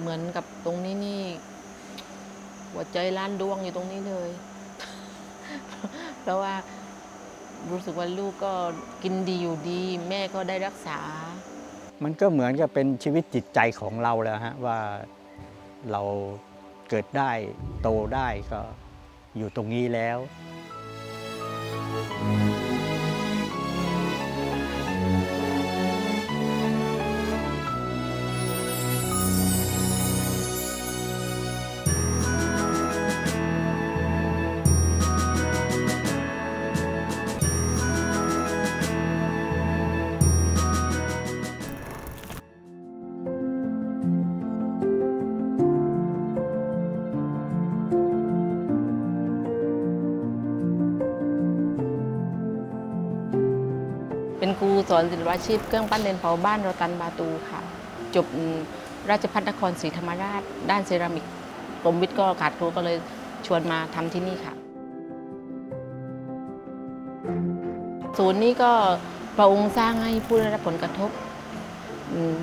เหมือนกับตรงนี้นี่ หัวใจล้านดวงอยู่ตรงนี้เลย เพราะว่ารู้สึกว่าลูกก็กินดีอยู่ดี แม่ก็ได้รักษา มันก็เหมือนกับเป็นชีวิตจิตใจของเราแล้วฮะว่าเราเกิดได้โตได้ก็อยู่ตรงนี้แล้ว เป็นครูสอนศิลปาชีพเครื่องปั้นเดนเผาบ้านรตันบาตูค่ะ จบราชพัฒนครศรีธรรมราช ด้านเซรามิกกรมวิทย์ก็ขาดครูก็เลยชวนมาทำที่นี่ค่ะ ศูนย์นี้ก็พระองค์สร้างให้ผู้ได้รับผลกระทบ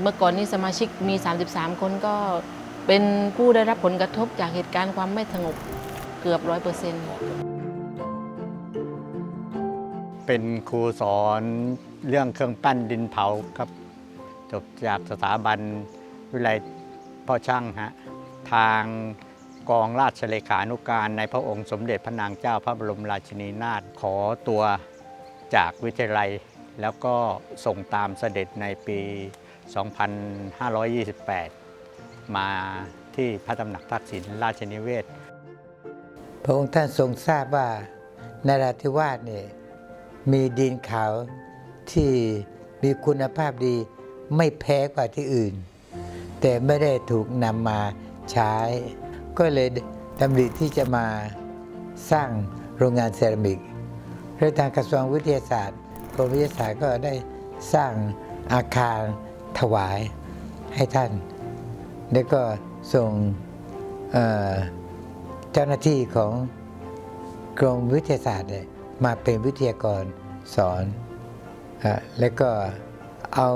เมื่อก่อนนี้สมาชิกมี 33 คนก็เป็นผู้ได้รับผลกระทบจากเหตุการณ์ความไม่สงบเกือบร้อยเปอร์เซ็นต์ เป็นครูสอนเรื่องเครื่องปั้นดินเผาครับ จบจากสถาบันวิไลพ่อช่างฮะทางกองราชเลขานุการในพระองค์สมเด็จพระนางเจ้าพระบรมราชินีนาถขอตัวจากวิทยาลัย แล้วก็ส่งตามเสด็จในปี 2528 มาที่พระตำหนักทักษิณราชนิเวศ พระองค์ท่านทรงทราบว่านราธิวาสเนี่ย มีดินขาวที่มีคุณภาพดีไม่แพ้กว่าที่อื่น แต่ไม่ได้ถูกนำมาใช้ ก็เลยดำริที่จะมาสร้างโรงงานเซรามิกโดยทางกระทรวงวิทยาศาสตร์กรมวิทยาศาสตร์ก็ได้สร้างอาคารถวายให้ท่าน แล้วก็ส่งเอ่อเจ้าหน้าที่ของกรมวิทยาศาสตร์เนี่ย มาเป็นวิทยากรสอนฮะแล้วก็เอา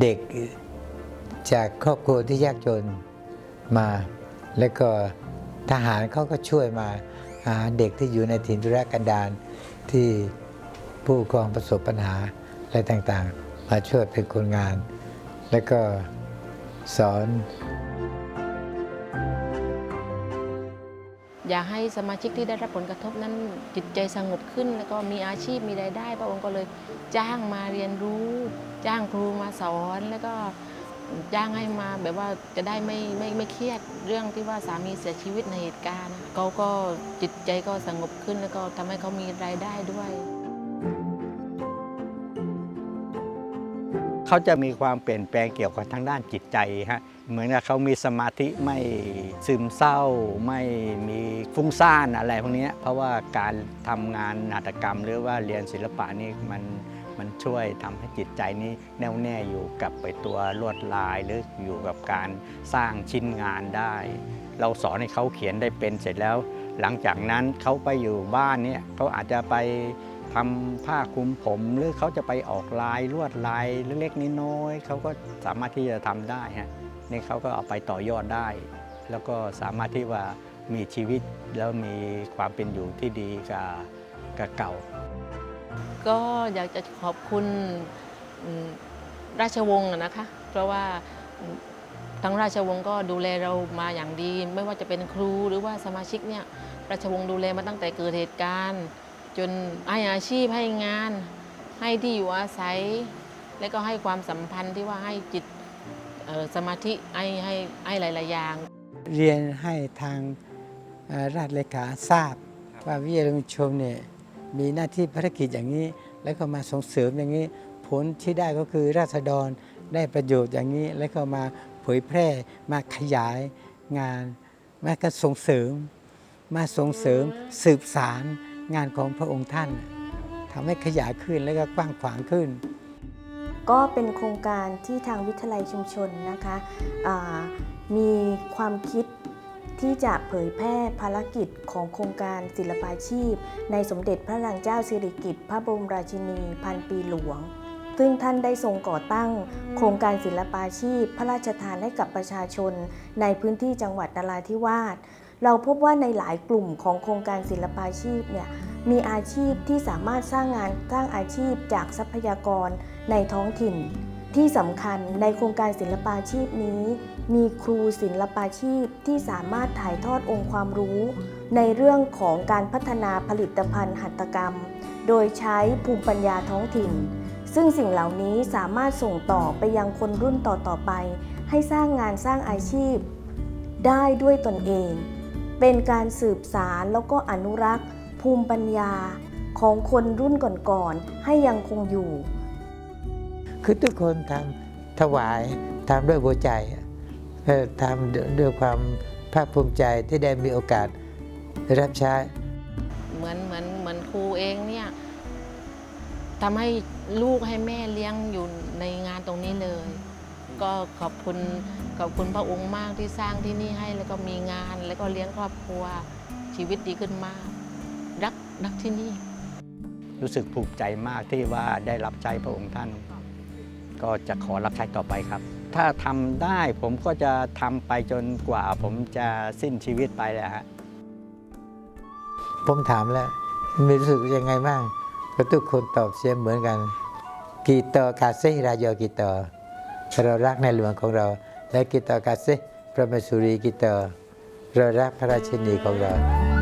เด็กจากครอบครัวที่ยากจนมา แล้วก็ทหารเขาก็ช่วยมาหาเด็กที่อยู่ในถิ่นทุรกันดารที่ผู้ปกครองประสบปัญหาอะไรต่างๆ มาช่วยเป็นคนงาน แล้วก็สอน อยากให้สมาชิกที่ได้รับผลกระทบนั้นจิตใจสงบขึ้น แล้วก็มีอาชีพมีรายได้ พระองค์ก็เลยจ้างมาเรียนรู้ จ้างครูมาสอนแล้วก็จ้างให้มาแบบว่าจะได้ไม่ไม่ไม่เครียดเรื่องที่ว่าสามีเสียชีวิตในเหตุการณ์เขาก็จิตใจก็สงบขึ้นแล้วก็ทำให้เขามีรายได้ด้วย เขาจะมีความเปลี่ยนแปลงเกี่ยวกับทางด้านจิตใจฮะเหมือนกับเขามีสมาธิไม่ซึมเศร้า ไม่มีฟุ้งซ่านอะไรพวกนี้เพราะว่าการทำงานนาฏกรรม หรือว่าเรียนศิลปะนี่มันมันช่วยทำให้จิตใจนี้แน่วแน่อยู่กับไปตัวลวดลายหรืออยู่กับการสร้างชิ้นงานได้ เราสอนให้เขาเขียนได้เป็นเสร็จแล้ว หลังจากนั้นเขาไปอยู่บ้านเนี่ยเขาอาจจะไป ทำผ้าคลุมผม หรือเขาจะไปออกลายลวดลายเล็กๆน้อยๆเขาก็สามารถที่จะทำได้ฮะนี่เขาก็เอาไปต่อยอดได้ แล้วก็สามารถที่ว่ามีชีวิตแล้วมีความเป็นอยู่ที่ดีกับกับเก่า ก็อยากจะขอบคุณราชวงศ์นะคะ เพราะว่าทั้งราชวงศ์ก็ดูแลเรามาอย่างดี ไม่ว่าจะเป็นครูหรือว่าสมาชิกเนี่ยราชวงศ์ดูแลมาตั้งแต่เกิดเหตุการณ์ จนให้อาชีพให้งาน ให้ที่อยู่อาศัย และก็ให้ความสัมพันธ์ที่ว่าให้จิตเอ่อสมาธิให้ให้ให้หลายๆอย่าง เรียนให้ทางเอ่อราชเลขาทราบ ว่าวิทยาลัยชุมชนเนี่ยมีหน้าที่ภารกิจอย่างนี้ แล้วก็มาส่งเสริมอย่างนี้ ผลที่ได้ก็คือราษฎรได้ประโยชน์อย่างนี้ แล้วก็มาเผยแพร่มาขยายงานมาก็ส่งเสริม มาส่งเสริมสืบสาร งานของพระองค์ท่านทำให้ขยายขึ้นแล้วก็กว้างขวางขึ้น ก็เป็นโครงการที่ทางวิทยาลัยชุมชนนะคะมีความคิดที่จะเผยแพร่ภารกิจของโครงการศิลปาชีพ ในสมเด็จพระนางเจ้าสิริกิติ์พระบรมราชินีพันปีหลวง ซึ่งท่านได้ทรงก่อตั้ง โครงการศิลปาชีพ พระราชทานให้กับประชาชน ในพื้นที่จังหวัดนราธิวาส เราพบว่าในหลายกลุ่มของโครงการศิลปาชีพเนี่ยมีอาชีพที่สามารถสร้างงานสร้างอาชีพจากทรัพยากรในท้องถิ่น ที่สำคัญในโครงการศิลปาชีพนี้ มีครูศิลปาชีพที่สามารถถ่ายทอดองค์ความรู้ ในเรื่องของการพัฒนาผลิตภัณฑ์หัตถกรรม โดยใช้ภูมิปัญญาท้องถิ่น ซึ่งสิ่งเหล่านี้สามารถส่งต่อไปยังคนรุ่นต่อๆไป ให้สร้างงานสร้างอาชีพ ได้ด้วยตนเอง เป็นการสืบสารแล้วก็อนุรักษ์ ภูมิปัญญาของคนรุ่นก่อนๆให้ยังคงอยู่ คือทุกคนทำถวายทำด้วยหัวใจเอ่อทำด้วยด้วยความภาคภูมิใจที่ได้มีโอกาสรับใช้ เหมือนเหมือนเหมือนครูเองเนี่ยทำให้ลูกให้แม่เลี้ยงอยู่ในงานตรงนี้เลย ก็ขอบคุณขอบคุณพระองค์มากที่สร้างที่นี่ให้แล้วก็มีงาน แล้วก็เลี้ยงครอบครัวชีวิตดีขึ้นมาก รักรักที่นี่ รู้สึกภูมิใจมากที่ว่าได้รับใช้พระองค์ท่าน ก็จะขอรับใช้ต่อไปครับ ถ้าทำได้ผมก็จะทำไปจนกว่าผมจะสิ้นชีวิตไปแหละฮะผมถามแล้วมีรู้สึกยังไงบ้างก็ทุกคนตอบเสียงเหมือนกัน กีตอร์คาเซรายอกีตอ เรารักในหลวงของเรา และกีตอร์คาเซพระมสุรีกีตอร์เรารักพระราชินีของเรา